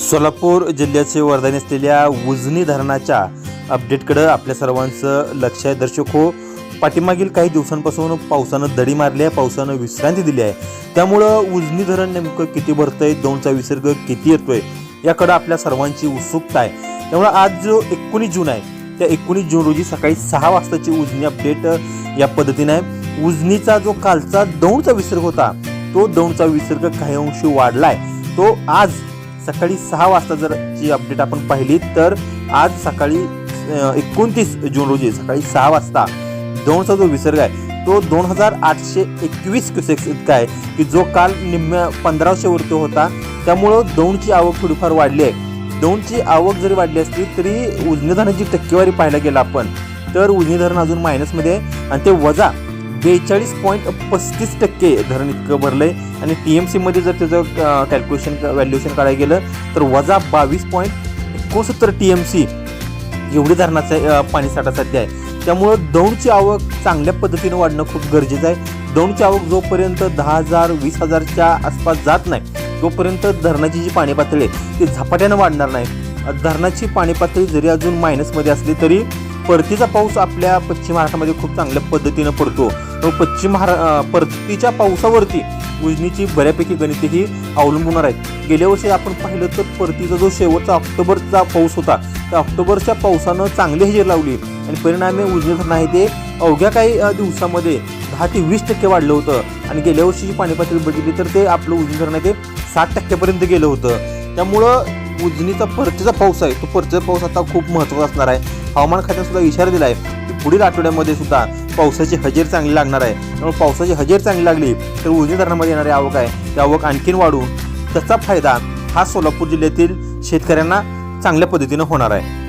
सोलापूर जिल्ह्याचे वरदानी असलेल्या उजनी धरणाच्या अपडेटकडं आपल्या सर्वांचं लक्ष आहे. दर्शक हो पाठीमागील काही दिवसांपासून पावसानं दडी मारली आहे पावसानं विश्रांती दिली आहे. त्यामुळं उजनी धरण नेमकं किती भरतंय दोनचा विसर्ग किती येतोय याकडं आपल्या सर्वांची उत्सुकता आहे. त्यामुळं आज जो एकोणीस जून आहे त्या एकोणीस जून रोजी सकाळी सहा वाजताची उजनी अपडेट या पद्धतीने आहे. उजनीचा जो कालचा दौंडचा विसर्ग होता तो दौंडचा विसर्ग काही अंशी वाढलाय. तो आज सकाळी सहा वाजता जर जी अपडेट आपण पाहिली तर आज सकाळी एकोणतीस जून रोजी सकाळी सहा वाजता दोनचा जो विसर्ग आहे तो दोन हजार आठशे एकवीस क्युसेक्स इतका आहे की जो काल निम्म्या पंधराशे वरती होता. त्यामुळं दौंडची आवक थोडीफार वाढली आहे. दौंडची आवक जरी वाढली असली तरी उजनी धरणाची टक्केवारी पाहायला गेलं आपण तर उजनी धरण अजून मायनसमध्ये आणि ते वजा बेचाळीस पॉईंट पस्तीस टक्के धरण इतकं आहे आणि टी एम सीमध्ये जर त्याचं कॅल्क्युलेशन व्हॅल्युएशन काढायला गेलं तर वजा बावीस पॉईंट एकोणसत्तर टी एम सी एवढी धरणाचा पाणी पाणीसाठा सध्या आहे. त्यामुळं दौंडची आवक चांगल्या पद्धतीनं वाढणं खूप गरजेचं आहे. दौंडची आवक जोपर्यंत दहा हजार वीस हजारच्या आसपास जात नाही तोपर्यंत धरणाची जी पाणी पातळी आहे ती झपाट्यानं वाढणार नाही. धरणाची पाणी पातळी जरी अजून मायनसमध्ये असली तरी परतीचा पाऊस आपल्या पश्चिम महाराष्ट्रामध्ये खूप चांगल्या पद्धतीनं पडतो. व पश्चिम महारा परतीच्या पावसावरती उजनीची बऱ्यापैकी गणिते ही अवलंबून आहेत. गेल्या वर्षी आपण पाहिलं तर परतीचा जो शेवटचा ऑक्टोबरचा पाऊस होता त्या ऑक्टोबरच्या पावसानं चांगली हजेरी लावली. आणि परिणामी उजनी धरण आहे ते अवघ्या काही दिवसामध्ये दहा ते वीस टक्के वाढलं होतं. आणि गेल्या वर्षीची पाणी पातळी बघितली तर ते आपलं उजनी धरण आहे ते साठ टक्क्यापर्यंत गेलं होतं. त्यामुळं उजनीचा परतीचा पाऊस आहे तो परतीचा पाऊस आता खूप महत्त्वाचा असणार आहे. हवामान खात्याने सुद्धा इशारा दिला आहे की पुढील आठवड्यामध्ये सुद्धा पावसाची हजेर चांगली लागणार आहे. त्यामुळे पावसाची हजेर चांगली लागली तर उजनी धरणामध्ये येणारी आवक आहे. ती आवक आणखीन वाढून त्याचा फायदा हा सोलापूर जिल्ह्यातील शेतकऱ्यांना चांगल्या पद्धतीनं होणार आहे.